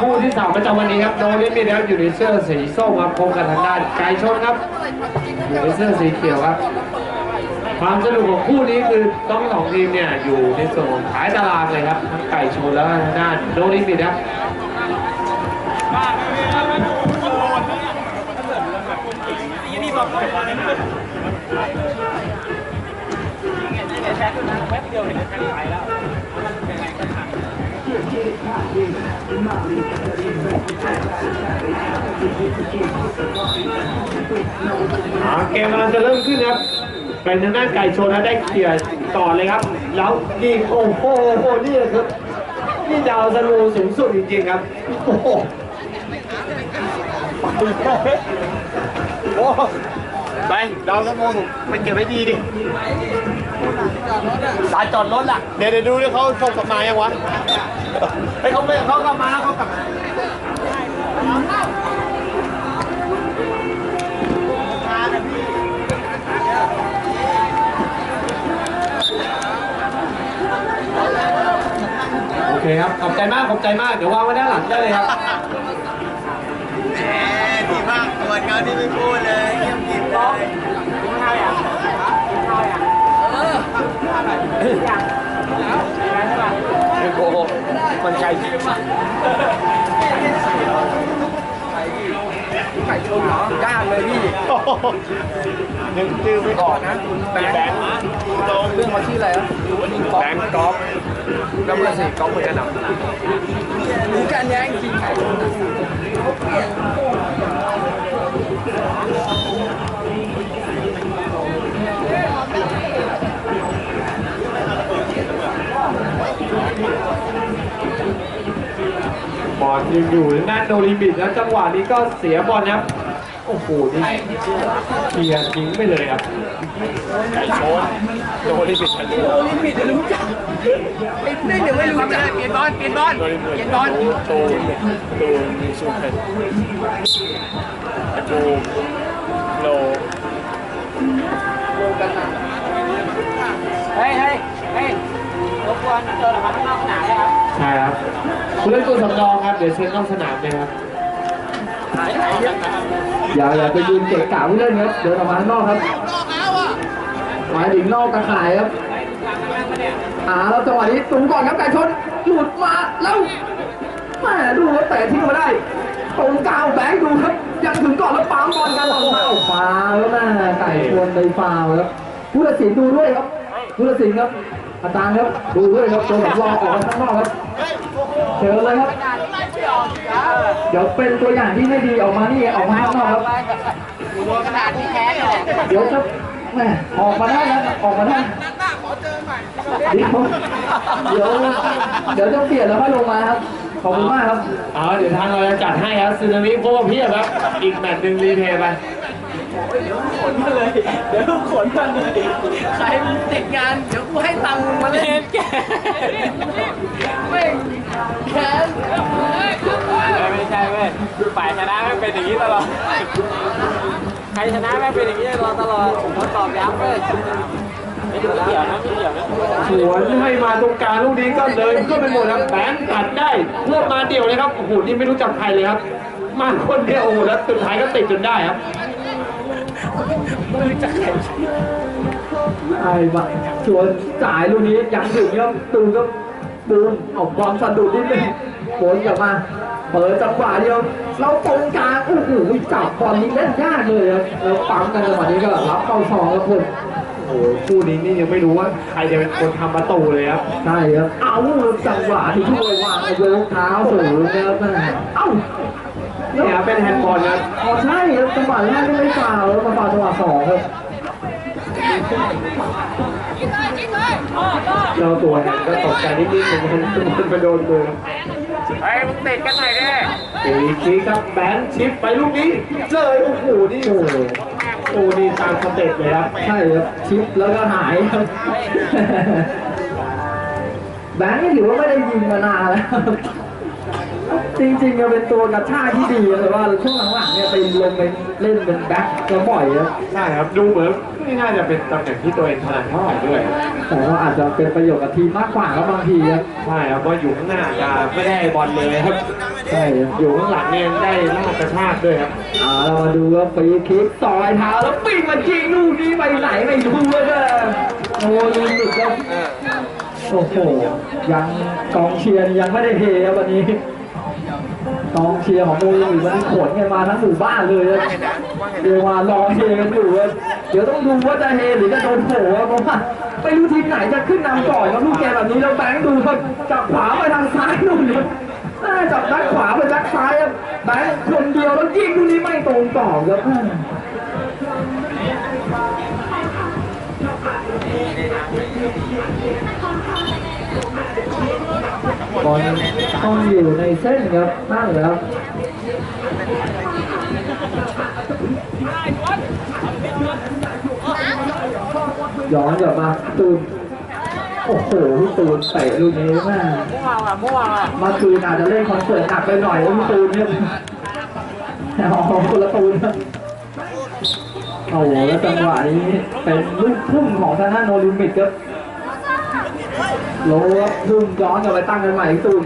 คู่ที่สามประจำวันนี้ครับโนลิมิตครับอยู่ในเสื้อสีส้มครับพบกันทางด้านไก่ชนครับอยู่ในเสื้อสีเขียวครับ ความสนุกของคู่นี้คือต้องสองทีมเนี่ยอยู่ในส่วนของท้ายตารางเลยครับทั้งไก่ชนแล้วก็ทางด้านโนลิมิตครับ อ่าเกมกำลังจะเริ่มขึ้นครับ เป็นทางด้านไก่ชนนะได้เขี่ยร์ต่อเลยครับ แล้วยิงโอ้โหโอ้โหนี่ครับนี่ดาวสโลว์สูงสุดจริงๆครับโอ้โหโอ้ไปดาวสโมงมันเก็บไว้ดีดิสายจอดรถอะ เดี๋ยวเดี๋ยวดูดิเขาส่งกลับมายังวะ ไปเขาไปเขากลับมาแล้วเขากลับมาโอเคครับ ขอบใจมาก ขอบใจมาก เดี๋ยววางไว้ด้านหลังได้เลยครับแหมดีมากตรวจเขาที่ไม่พูดเลยเยี่มกินเลยกินข้าวอย่างกินข้าวอย่างเออข้าวอะไรอย่างแล้วใช่ป่ะไม่โกหก มันไก่ไก่ชนเหรอย่างเลยพี่ยังชื่อไม่ออกนะแบงค์เรื่องเขาชื่ออะไรอะแบงค์กอล์ฟก็เมื่อสี่กอล์ฟเหมือนกันเหรอรู้กันแย่งจริงไก่ชนอะ บอลยังอยู่ทางด้านโนลิมิตแล้วจังหวะนี้ก็เสียบอลนะครับ โอ้โหนี่เคลียร์ทิ้งไปเลยครับไก่ชนโดนลิมิตกันเลยโอลิมปิกจะรู้จักไอ้นี่เดี๋ยวไม่รู้จักเปลี่ยนบอลเปลี่ยนบอลเปลี่ยนบอลโตโตมีซูเพนดูโลโลกันนะเฮ้ยเฮ้ยเฮ้ยรบกวนเดินออกมาข้างนอกสนามเลยครับ ใช่ครับผู้เล่นตัวสำรองครับ เดี๋ยวเชิญนอกสนามเลยครับหายยเยอะอย่าอย่าไปยืนเกะกะผู้เล่นครับเดินออกมาข้างนอกครับหมายถึงนอกตะข่ายครับอ่าแล้วจังหวะนี้ตูก่อนครับไก่ชนหลุดมาแล้วแหมดูว่าแต่ทิ้งมาได้ตรงกลางแบงค์ดูครับ ยังถึงก่อนแล้วปามบอลกันหลังมาฟาวแล้วนะไก่ชนไปฟาวครับผู้ตัดสินดูด้วยครับผู้ตัดสินครับ อาจารย์ครับดูด้วยครับตัวสำรองออกมาข้างนอกครับเชิญเลยครับเดี๋ยวเป็นตัวอย่างที่ไม่ดีออกมานี่ออกมาข้างนอกครับกระดาษที่แพ้เนี่เดี๋ยวจะแหมออกมาได้นะออกมาได้เดี๋ยวเดี๋ยวเดี๋ยวจะเปลี่ยนแล้วค่อยลงมาครับขอบคุณมากครับเอาเดี๋ยวทางเราจะจัดให้ครับซึนามิโคเพียบครับ อีกแมตช์หนึ่งรีเพย์ไป เดี๋ยวขนมาเลย เดี๋ยวขนมาเลยใครมึงติดงาน เดี๋ยวกูให้ตังค์มึงมาเล่นแกไม่งแค้นไม่ใช่เว้ยฝ่ายชนะไม่เป็นอย่างนี้ตลอดใครชนะไม่เป็นอย่างนี้ตลอดตลอดเขาตอบย้ำเว้ยไม่เกี่ยวนะไม่เกี่ยวนะสวนให้มาตรงกลางลูกนี้ก็เลยก็ไปหมดครับแบงค์ตัดได้เพื่อมาเดี่ยวเลยครับโอ้โหนี่ไม่รู้จักใครเลยครับมาคนเดียวโอ้โหแล้วสุดท้ายก็ติดจนได้ครับ ไอ้บ้าชวนจ่ายลูกนี้ยังถึงครับตูนก็ตูนเอาความสะดุดนิดนึงโผลกลับมา เปิดจังหวะเดียวเราตรงกลางโอ้โหจับบอลนี้เล่นยากเลยครับแล้วปั๊มกันจังหวะนี้ก็รับเข้าซองแล้วคนโอ้โหคู่นี้นี่ยังไม่รู้ว่าใครจะเป็นคนทำประตูเลยครับใช่ครับเอาจังหวะที่ช่วยวางไอ้โยกเท้าสูงนะครับแม่เอ้า นี่ครับเป็นแฮนด์บอลครับอ๋อใช่ครับจังหวะแรกก็ไม่ฟาวแล้วมาฟาวจังหวะสองครับเราตัวแฮนด์ก็ตกใจนิดๆเหมือนกันมันไปโดนมือครับเฮ้ยมึงติดกันหน่อยดิอีกทีครับแบงค์ชิปไปลูกนี้เลยโอ้โหนี่โอ้โหโอ้นี่ตามสเต็ปเลยครับใช่ครับชิปแล้วก็หายครับแบงค์นี่ถือว่าไม่ได้ยิงมานานแล้วครับ จริงๆก็เป็นตัวกระชากที่ดีแต่ว่าช่วงหลังๆเนี่ยไปลงไปเล่นเป็นแบ็คก็บ่อยครับใช่ครับดูเหมือนไม่น่าจะเป็นตำแหน่งที่ตัวเองถนัดเท่าไหร่ด้วยแต่ว่าอาจจะเป็นประโยชน์กับทีมมากกว่าครับบางทีครับใช่ครับว่าอยู่ข้างหน้าจะไม่ได้บอลเลยครับนั่งไม่ได้ใช่ครับอยู่ข้างหลังเนี่ยได้ลากกระชากด้วยครับอ่าเรามาดูว่าฟรีคิกต่อยเท้าแล้วปิ้งมาจริงลูกนี้ไปไหนไม่รู้เลยนะโอ้ลิมิตครับโอ้โหยังกองเชียร์ยังไม่ได้เฮครับวันนี้ กองเชียร์ของโมลิมิตมันขนกันมาทั้งหมู่บ้านเลยเดี๋ยวมารอเฮกันอยู่ครับเดี๋ยวต้องดูว่าจะเฮหรือจะโดนโผล่เพราะว่าไม่รู้ทีมไหนจะขึ้นนำก่อนครับลูกเกแบบนี้แล้วแบงค์ดูครับจับขวาไปทางซ้ายนู่นครับน่าจับด้านขวาไปด้านซ้ายครับแบงค์คนเดียวแล้วยิงลูกนี้ไม่ตรงต่อครับ บอลต้องอยู่ในเส้นครับนั่นและครับย้อนกลับมาตูนโอ้โหพี่ตูนเตะลูกนี้มากม่วงอะม่วงอะเมื่อคืนอาจจะเล่นคอนเสิร์ตหนักไปหน่อยพี่ตูนเนี่ยเอาคนละตูนโอ้โหแล้วจังหวะนี้เป็นลูกพุ่งของทางด้านโนลิมิตครับ โลครับพุ่งย้อนกลับไปตั้งกันใหม่พี่ตูน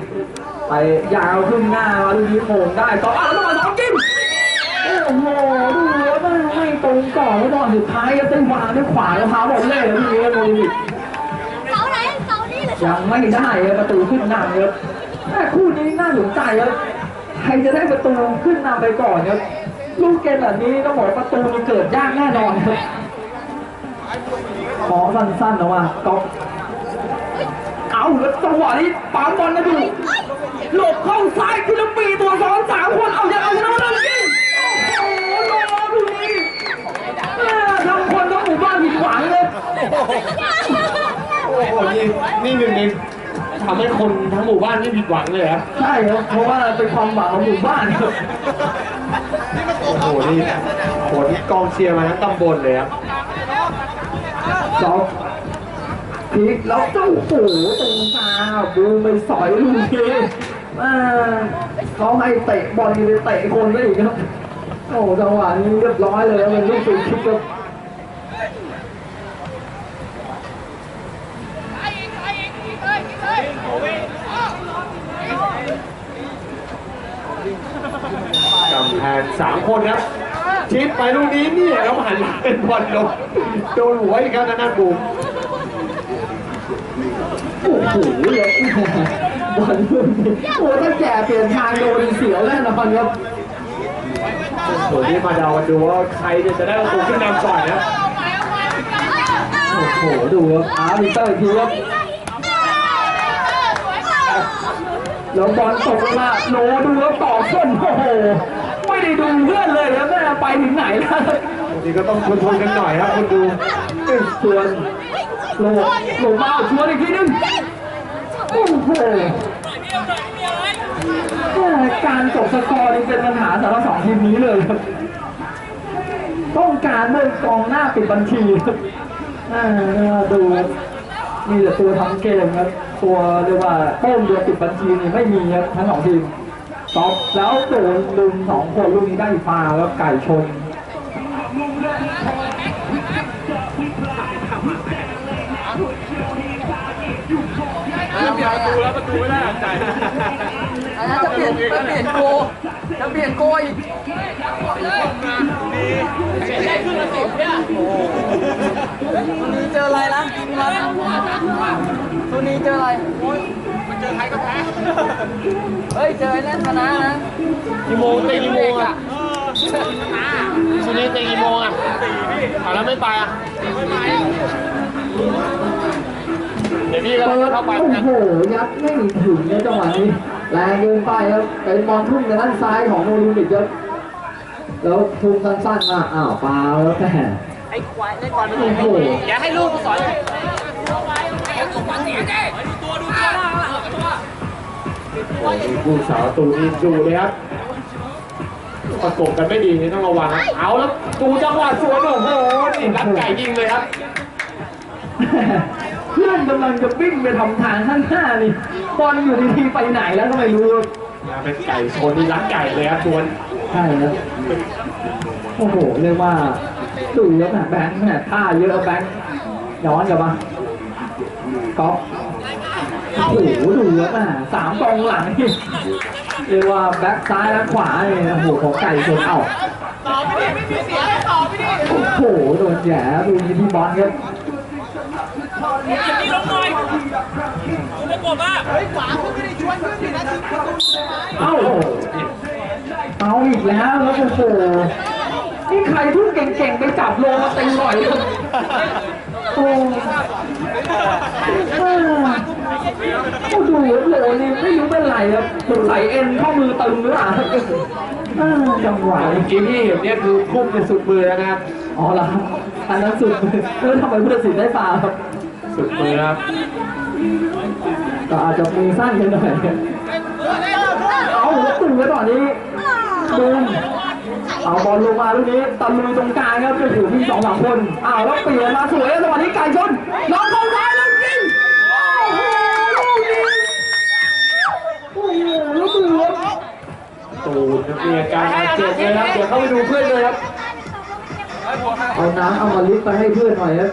ไปยาวขึ้นหน้ามาลูกนี้โหงได้ต่ออะแล้วต้องมาสองจิ้มโอ้โหดูแล้วไม่ไม่ตรงก่อนแล้วตอนสุดท้ายก็ได้วางด้วยขวาแล้วพาบอกเลยแล้วพี่โนลิมิตเสาไหนเสานี่หรือยังไม่ได้ครับประตูขึ้นนำครับแม่คู่นี้น่าสนใจครับใครจะได้ประตูขึ้นนำไปก่อนครับลูกเกมแบบนี้ต้องบอกว่าประตูมันเกิดยากแน่นอนครับขอสั้นๆนะว่าก๊อฟ เอาแล้วจังหวะนี้ปั๊มบอลนะดูหลบเข้าซ้ายคือแล้วปีตัวสองสามคนเอาอย่างเอาชนะเลยจริงโอ้โหรอดูนี่แม่ทำคนทั้งหมู่บ้านผิดหวังเลยโอ้โหนี่นี่หนึ่งในทำให้คนทั้งหมู่บ้านไม่ผิดหวังเลยครับใช่ครับเพราะว่าเป็นความหวังของหมู่บ้านครับโอ้โหนี่โหนี่กองเชียร์มาทั้งตำบลเลยครับสอง พลิกแล้วเจ้าโหตรงตาบูมไปสอยลูกนี้อ่าเขาให้เตะบอลไปเตะคนได้อีกครับโอ้จังหวะนี้เรียบร้อยเลยครับเป็นลูกฟรีคิกครับกำแพงสามคนครับชิปไปลูกนี้เนี่ยแล้วหันมาเป็นบอลโดนโดนหัวอีกครับทางด้านบูม โอ้โหเลยบอลลูกนี้โอ้ถ้าแก่เปลี่ยนทางโดนเสียวแน่นอนครับส่วนนี้มาเดากันดูว่าใครจะได้ประตูขึ้นนำก่อนนะโอ้โหดูครับอาร์บิเตอร์อีกทีครับแล้วบอลตกลงมาโลดูแล้วต่อส้นโอ้โหไม่ได้ดูเพื่อนเลยครับแม่ไปถึงไหนแล้วบางทีก็ต้องทนๆกันหน่อยครับคุณดูชวน โลโลมาชวนอีกทีนึงโอ้โหการจบสกอร์นี่เป็นปัญหาสำหรับสองทีมนี้เลยครับต้องการเมื่อกองหน้าปิดบัญชีครับอ่าดูมีแต่ตัวทำเกมครับตัวเรียกว่าโป้มเดียวปิดบัญชีนี่ไม่มีครับทั้งสองทีมตอบแล้วโดนลุมสองคนลูกนี้ได้ฟาวครับไก่ชน อันนั้นจะเปลี่ยนจะเปลี่ยนโกจะเปลี่ยนโกอีกได้ขึ้นละสิบเนี่ยตัวนี้เจออะไรละกินละตัวนี้เจออะไรมันเจอใครก็แพ้เฮ้ยเจอไอ้นั่นชนะนะกี่โมงเตะกี่โมงอะชุดนี้เตะกี่โมงอะเอาแล้วไม่ไปอะเดี๋ยวพี่ก็เปิดเข้าไปโอ้โหยัดไม่ถึงในจังหวะนี้แรงเกินไปครับเป็นบอลทุ่มในด้านซ้ายของโนลิมิตครับแล้วทุ่มสั้นๆมาอ้าวฟาวแล้วแต่ไอ้ควายเล่นบอลมันโอ้โหอย่าให้ลูกสอนโอ้โหผู้สาวตูนี่ดูเลยครับประกบกันไม่ดีนี่ต้องระวังนะเอาแล้วดูจังหวะสวนโอ้โหนี่รัดไก่ยิงเลยครับ พื่อนกำลังจะวิ่งไปทำทางข้างหน้านี่บอลอยู่ดีๆไปไหนแล้วก็ไม่รู้ครับมาเป็นไก่ชนนี่รัดไก่เลยครับชวนใช่ครับโอ้โหเรียกว่าดูแล้วแบงค์แม่ท่าเยอะแบงค์ย้อนกลับมาก๊อฟโอ้โหดูแล้วแม่สามกองหลังนี่เรียกว่าแบ็คซ้ายและขวาเนี่ยโอ้โหของไก่ชนเอ้าต่อไม่ดีไม่มีเสียงต่อไม่ดีโอ้โหโดนแหย่ดูยิงที่บอลครับ นี่ลงหน่อยคุณไม่กลัวป่ะเฮ้ยขวาคุณไม่ได้ชวนเพื่อนสินะทิ้งประตูไม้เอ้าเอาอีกแล้วแล้วโอ้โหนี่ใครทุ่งเก่งๆไปจับโลมาตีหน่อยครับโอ้เออโอ้ดูโลนี่ไม่รู้เป็นไรครับสงสัยเอ็นข้อมือตึงหรือเปล่าเออจังหวะเมื่อกี้ที่เห็นเนี่ยคือพุ่งไปสุดมือแล้วนะครับอ๋อเหรอครับอันนั้นสุดเออทำไมผู้ตัดสินได้ฟาวครับ สุดมือครับก็อาจจะมือสั้นกันหน่อยเอาแล้วตึงไว้ตอนนี้ดูมเอาบอลลงมาลูกนี้ตะลุยตรงกลางครับจะอยู่ที่สองสามคนอ้าวแล้วเปลี่ยนมาสวยแล้วจังหวะนี้ไก่ชนน้องเข้าซ้ายแล้วยิงโอ้โหลูกนี้โอ้โหแล้วดูครับตูนครับมีอาการบาดเจ็บเลยครับเดี๋ยวเข้าไปดูเพื่อนเลยครับเอาน้ำเอามาลิฟต์ไปให้เพื่อนหน่อยครับ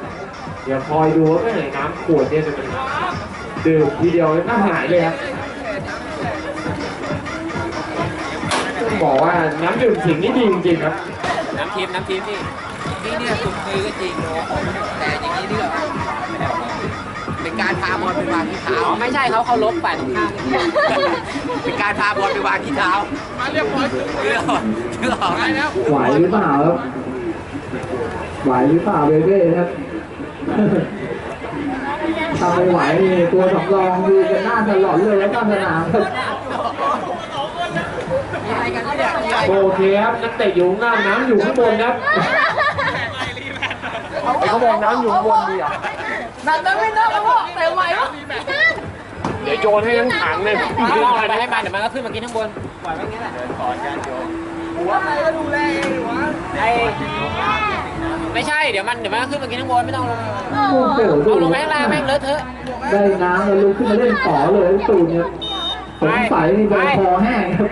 เดี๋ยวคอยดูว่าเมื่อไหร่น้ำขวดเนี่ยจะเป็นดื่มทีเดียวน่าหายเลยครับต้องบอกว่าน้ำดื่มสิงห์นี่ดีจริงๆครับน้ำทิพย์น้ำทิพย์นี่นี่เนี่ยสุดมือก็จริงแต่อย่างนี้นี่ก็เป็นการพาบอลไปวางที่เท้าไม่ใช่เขาเขาลบฝ่ายตรงข้ามเป็นการพาบอลไปวางที่เท้ามาเรียบร้อยเรื่องเรื่องออกได้แล้วไหวหรือเปล่าครับไหวหรือเปล่าเบเบ้ครับ ถ้าไม่ไหวนี่ตัวสำรองดูกันหน้าตลอดเลยแล้วก็สนามครับโอเคครับนักเตะอยู่ข้างล่างน้ำอยู่ข้างบนครับไอ้เขาบอกน้ำอยู่ข้างบนดีอะนั่นนั่นไม่น่าแล้วเตะไหวปะเดี๋ยวโยนให้ทั้งถังเลยมองไปให้มันเดี๋ยวมันก็ขึ้นมากินข้างบนปล่อยไว้อย่างนี้แหละหัวใครก็ดูแลเองหรือวะไอ ไม่ใช่เดี๋ยวมันเดี๋ยวมันก็ขึ้นมากินข้างบนไม่ต้องลงโอ้โหดูเอาลงไปข้างล่างแม่งเลอะเทอะ ได้น้ำแล้วลุกขึ้นมาเล่นต่อเลยตูนเนี่ยสงสัยนี่โดนคอแห้งครับ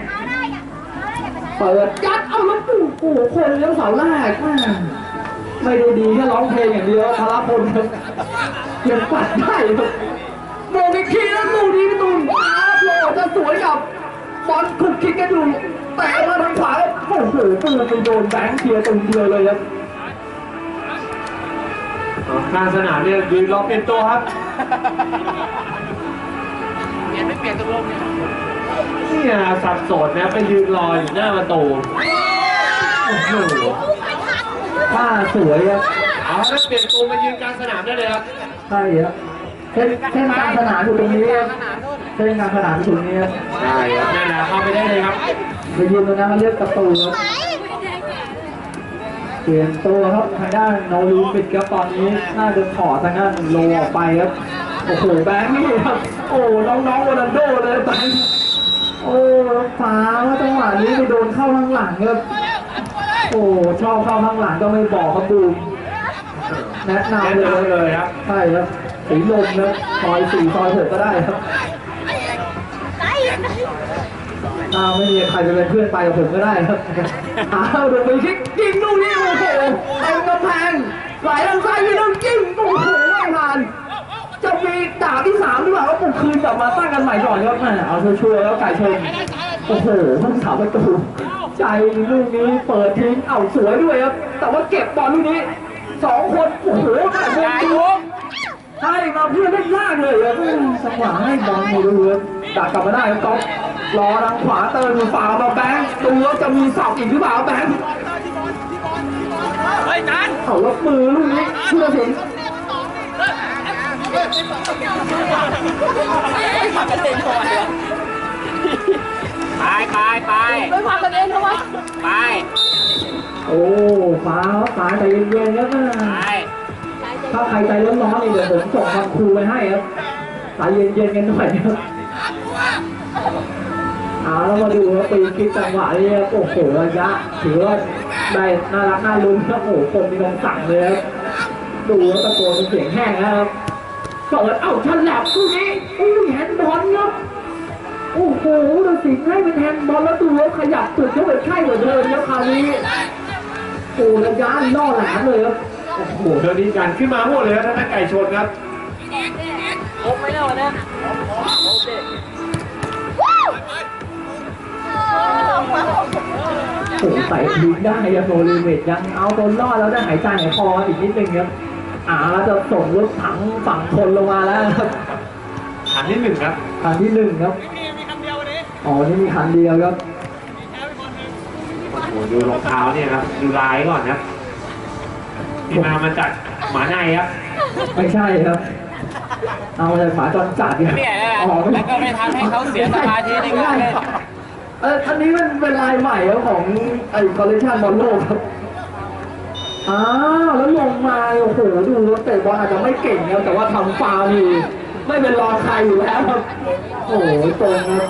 เปิดยัดเอาแล้วปู่โอ้โหคนเลี้ยวเสาแรกแม่ไม่ได้ดีแค่ร้องเพลงอย่างเดียวพาราพลครับยังปัดได้ครับโมงอีกทีแล้วลูกนี้พี่ตูนอาร์โหลจะสวยกับบอลคลุกคลิกกันอยู่แตะมาทางขวาโอ้โหปืนไปโดนแบงค์เคลียร์ตรงเดียวเลยครับ ข้างสนามเนี่ยยืนรอเป็นตัวครับ เปลี่ยนไม่เปลี่ยนตกลงเนี่ยเนี่ยสับสนนะไปยืนรออยู่หน้าประตูโอ้โหผ้าสวยครับเอาแล้วเปลี่ยนตัวมายืนกลางสนามได้เลยครับใช่ครับเส้นเส้นกลางสนามอยู่ตรงนี้ครับเส้นกลางสนามอยู่ตรงนี้ครับใช่ครับนั่นแหละเข้าไปได้เลยครับไปยืนตรงนั้นมาเรียกประตูครับ เปลี่ยนตัวครับทางด้านโนลูปิดครับตอนนี้น่าจะถอดทางด้านโลออกไปครับโอ้โหแบงค์นี่ครับโอ้น้องๆโรนัลโดเลยแบงค์โอ้ฟ้าว่าจังหวะนี้ไปโดนเข้าข้างหลังครับโอ้ชอบเข้าข้างหลังก็ไม่บอกครับบูมแนะนำเลยเลยครับใช่ครับสีลมนะซอยสี่ซอยหกก็ได้ครับ อ้าวไม่มีใครจะเป็นเพื่อนไปกับผมก็ได้ครับอ้าวเดี๋ยวไปคิกยิงลูกนี้โอ้โหเต็มกำแพงไหลทางซ้ายมีลูกยิงโอ้โหไม่ผ่านจะมีดาบที่สามหรือเปล่าก็ปลุกคืนกลับมาตั้งกันใหม่ก่อนครับแหมเอาชัวร์แล้วไก่ชนโอ้โหทั้งสามประตูใจลูกนี้เปิดทิ้งเอาสวยด้วยครับแต่ว่าเก็บบอลลูกนี้สองคนโอ้โหไก่ชนยิง ใช่มาเพื่อนเล่นยากเลยครับจังหวะให้บอลมาดูครับดักกลับมาได้ครับก๊อฟรอทางขวาเติมอยู่ฝ่ามาแบงค์ดูว่าจะมีสับอีกหรือเปล่าแบงค์เฮ้ยจานเอาแล้วมือลูกนี้เพื่อถึงไปไปไปไม่พากันเองทำไมไป โอ้ฟ้าฟ้าใจเย็นๆครับไป ถ้าใครใจร้อนๆนี่เดี๋ยวผมส่งคำครูไปให้ครับใจเย็นๆกันหน่อยครับเอาแล้วมาดูครับปีนคิดจังหวะนี้โอ้โหระยะถือว่าได้น่ารักน่าลุ้นครับโอ้โหคนมีคำสั่งเลยครับดูแล้วตะโกนเป็นเสียงแห้งนะครับเปิดเอ้าฉลับลูกนี้อุ้ยแฮนด์บอลครับโอ้โหเราสิงให้เป็นแฮนด์บอลแล้วดูแล้วขยับสุดเหมือนใช่เหมือเดิมครับคราวนี้โอ้ระยะล่อแหลมเลยครับ โอ้โหเดี๋ยวนี้การขึ้นมาหมดเลยครับถ้าไก่ชนครับโอ้ไม่ได้วันนี้โอ้โหใส่พลิกได้ครับโนลิมิตยังเอาตัวรอดแล้วได้หายใจหายคออีกนิดนึงครับอ่าแล้วจะส่งรถถังฝั่งคนลงมาแล้วครับอันที่หนึ่งครับคันที่หนึ่งครับอ๋อนี่มีคันเดียวครับโอ้โหดูรองเท้าเนี่ยครับดูลายก่อนครับ ที่มามาจากหมาในครับ ไม่ใช่ครับ เอามาจากฝาจรจัดครับเนี่ยอ๋อแล้วก็ไม่ทำให้เขาเสียสมาธิในการเล่นเอออันนี้มันเป็นลายใหม่ครับของไอ้คอลเลคชันบอลโลกครับ อ้าวแล้วลงมาโอ้โหดูรถเตะบอลอาจจะไม่เก่งครับแต่ว่าทำฟาวล์นี่ไม่เป็นรองใครอยู่แล้วครับ โอ้โหตรงครับ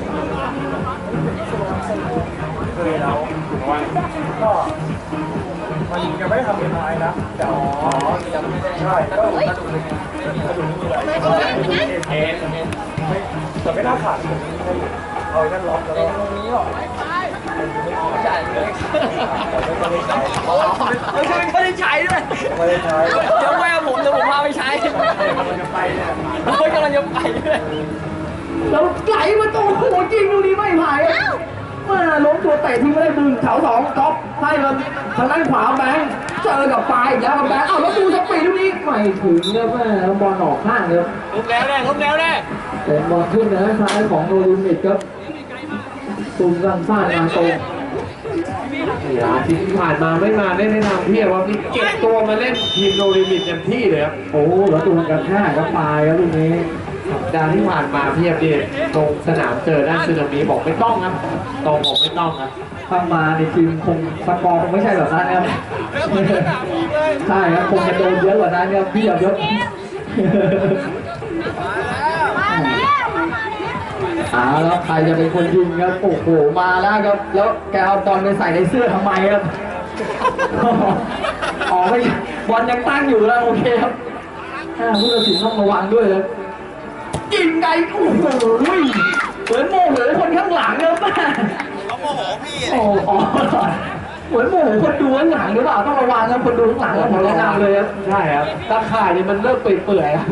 งไม่ได้ทำเป็นไม้นะแต่อ๋อยังไม่ได้ใช่ก็กระดูกกระดูกนี่อะไรกระดูกเอเไม่แต่ไม่น่าขาดให้เอาไอ้นั่นล็อกแล้วก็ตรงนี้หรอไม่ใช่ไม่ใช่ไม่ใช่ไม่ได้ใช้ด้วยไม่ได้ใช้เดี๋ยวแม่ผมเดี๋ยวผมพาไปใช้มันจะไปเนี่ยเขากำลังจะไปด้วยแล้วไหลมาตรงโอ้โหจริงลูกนี้ไม่หายอะ มาล้มตัวเตะทิ้งไม่ได้ดึงแถวสองก๊อฟให้มันทางด้านขวาแบงค์เจอกับปลายอีกแล้วกับแบงค์อ้าวแล้วดูสปีดลูกนี้ไม่ถึงครับแม่แล้วบอลออกข้างครับลุกแล้วแน่ลุกแล้วแน่เป็นบอลขึ้นนะซ้ายของโนลิมิตครับตุ้มสั้นฟาดมาตรงเนี่ยอาทิตย์ที่ผ่านมาไม่มาได้แนะนำพี่ว่าพี่เก็บตัวมาเล่นทีมโนลิมิตเต็มที่เลยครับโอ้โหแล้วตัวกระแทกครับปลายครับลูกนี้สัป ดาห์ที่ผ่านมาพี่เนี่ยตรงสนามเจอด้านซึนามิบอกไม่ต้องครับตรงบอกไม่ต้องครับถ้ามาในทีมคงสกอร์คงไม่ใช่แบบนั้นครับใช่ครับคงจะโดนเยอะกว่านั้นครับพี่ยอดยศมาแล้วมาแล้วอ่าแล้วใครจะเป็นคนยิงครับโอ้โหมาแล้วครับ แล้วแกเอาบอลไปใส่ในเสื้อทำไมครับอ๋อไม่บอลยังตั้งอยู่แล้วโอเคครับอ่าผู้ตัดสินต้องระวังด้วยครับยิง ไงโอ้โหเหมือนโมโหคนข้างหลังครับแม่เขาโมโหพี่โอ้อ๋อเหมือนโมโหคนดูข้างหลังหรือเปล่าต้องระวังครับคนดูข้างหลังครับผมแนะนำเลยครับใช่ครับตาข่ายเนี่ยมันเริ่มเปื่อยๆครับ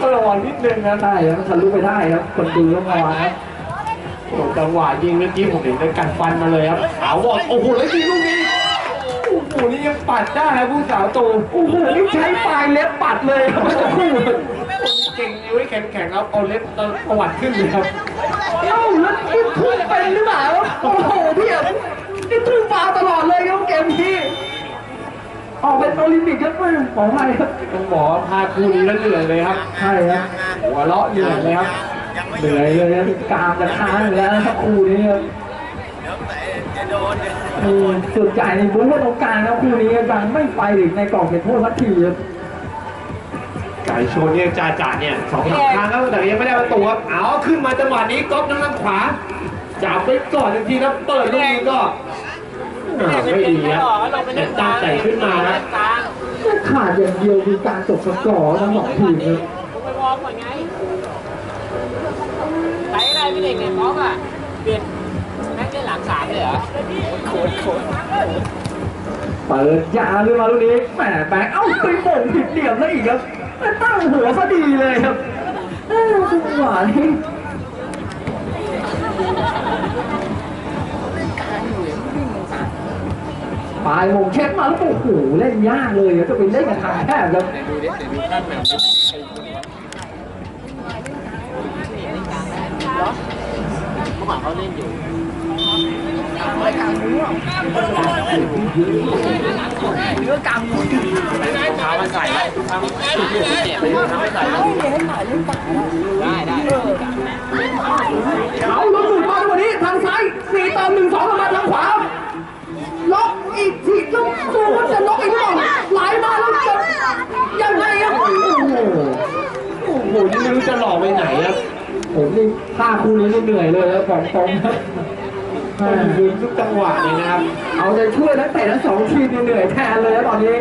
ต้องระวังนิดนึงครับใช่ครับมันทะลุไปได้ครับคนดูต้องระวังครับโอ้โหจังหวะยิงเมื่อกี้ผมเห็นเป็นการฟันมาเลยครับขาวบอกโอ้โหแล้วยิงลูกนี้โอ้โหนี่ยังปัดได้ครับผู้สาวตูโอ้โหนี่ใช้ปลายเล็บปัดเลยครับ คนเก่งนิ้วให้แข็งๆครับเอาเล็บตประวัติขึ้นเลยครับเอ้าแล้วนี่ทุ่มเป็นหรือเปล่าโอ้โหพี่อะนี่ทุ่มฟาตลอดเลยครับเกมนี้ออกเป็นโอลิมปิกครับขออภัยครับต้องบอกพาคู่นี้แล้วเหนื่อยเลยครับใช่ครับหัวเราะเหนื่อยเลยครับเหนื่อยเลยครับกามจะค้างอยู่แล้วนะครับคู่นี้ครับอืมสุดใจในบู๊ว่าตรงกลางครับคู่นี้ยังไม่ไปถึงในกรอบเขตโทษสักทีครับ ไก่ชนเนี่ยจ่าจ่าเนี่ยสองสามครั้งแล้วแต่ยังไม่ได้ประตูครับเอาขึ้นมาจังหวะนี้ก๊อฟทางด้านขวาจับไปก่อนทันทีแล้วเปิดลูกนี้ก็อ่าไม่ดีครับเด็ดตาใส่ขึ้นมาครับกลางขาดอย่างเดียวคือการจบสกอร์ทั้งสองทีมครับลุกไปวอร์มก่อนไงไปได้ไม่เด็กเนี่ยป๊อกอะเปลี่ยนแม็กเล่นหลังสามเลยเหรอโคตรโคตรเปิดยาวขึ้นมาลูกนี้แหมแบงค์เอ้าไปโป่งผิดเหลี่ยมแล้วอีกครับ ตั้งหัวซะดีเลยครับเอ้าจังหวะนี้ปลายมงเช็คมาแล้วโอ้โหเล่นยากเลยจะไปเล่นกับทางแคบครับเรือ กำมือเท้ามันใส่แล้วทำเจ็บเลยทำไม่ใส่แล้วได้ได้เอาลูกหลุดมาตรงนี้ทางซ้ายสี่ต่อหนึ่งสองมาทางขวาล็อกอีกทีแล้วดูว่าจะล็อกอีกหรือเปล่าไหลมาแล้วจะยังไงครับโอ้โหโอ้โหนี่ไม่รู้จะหลอกไปไหนครับผมนี่ภาคู่นี้นี่เหนื่อยเลยครับของตรงครับต้อง ยืนทุกจังหวะเลยนะครับ เอาใจช่วยนักเตะทั้งสองทีมเหนื่อยแทนเลยนะตอนนี้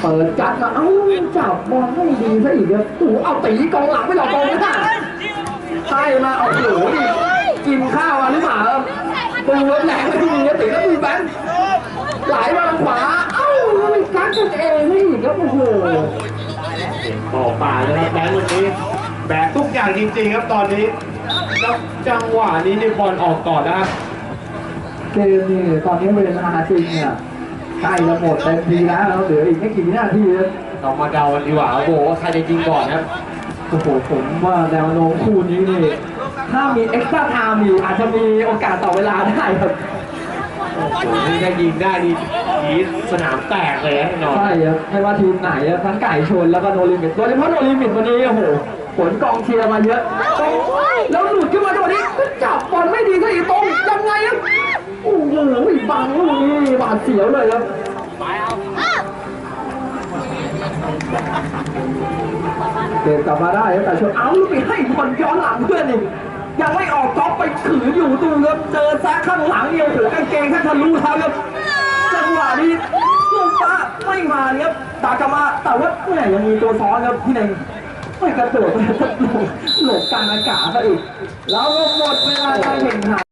เปิดจัดมาเอ้าจับบอลไม่ดีซะอีกครับตู่เอาตีกองหลังไม่หลอกกองนะใช่มาเอาโอ้โหนี่กินข้าวมาหรือเปล่าครับตูรถแรงไม่ดีนะตีแล้วดูแบงค์ไหลมาทางขวา เอ้าไม่กัดกันเองนี่อีกครับโอ้โหออกป่าเลยครับแบงค์วันนี้แบกทุกอย่างจริงๆครับตอนนี้ แล้วจังหวะนี้นี่บอลออกก่อนนะครับเกมนี่ตอนนี้เวลาจริงเนี่ยใกล้จะหมดเต็มทีแล้วแล้วเหลืออีกไม่กี่วินาทีครับเรามาเดากันดีกว่าโอ้โหว่าใครจะยิงก่อนนะครับโอ้โหผมว่าแนวโน้มคู่นี้นี่ถ้ามีเอ็กซ์ตร้าไทม์อีกอาจจะมีโอกาสต่อเวลาได้ครับโอ้โหนี่ถ้ายิงได้นี่ผีสนามแตกเลยนะแน่นอนใช่ครับไม่ว่าทีมไหนครับทั้งไก่ชนแล้วก็โนลิมิตโดยเฉพาะโนลิมิตวันนี้โอ้โห ผลกองเชียร์มาเยอะแล้วหลุดขึ้นมาจังหวะนี้ก็จับบอลไม่ดีซะอีกตรงยังไงครับโอ้โหบังลูกนี้หวาดเสียวเลยครับเก็บกลับมาได้ครับแต่ชนเอาลูกไปให้บอลย้อนหลังเพื่อนอีกยังไม่ออกก๊อปไปขืนอยู่ดูครับเจอแซะข้างหลังเดียวโอ้โหกางเกงแทบทะลุแล้วครับจังหวะนี้ลูกฟ้าไม่มาครับตากลับมาแต่ว่าแหมยังมีตัวซ้อนครับพี่เน่ง ไม่กระโดดหลบหลบกลางอากาศซะอีกแล้วก็หมดเวลาการแข่งขัน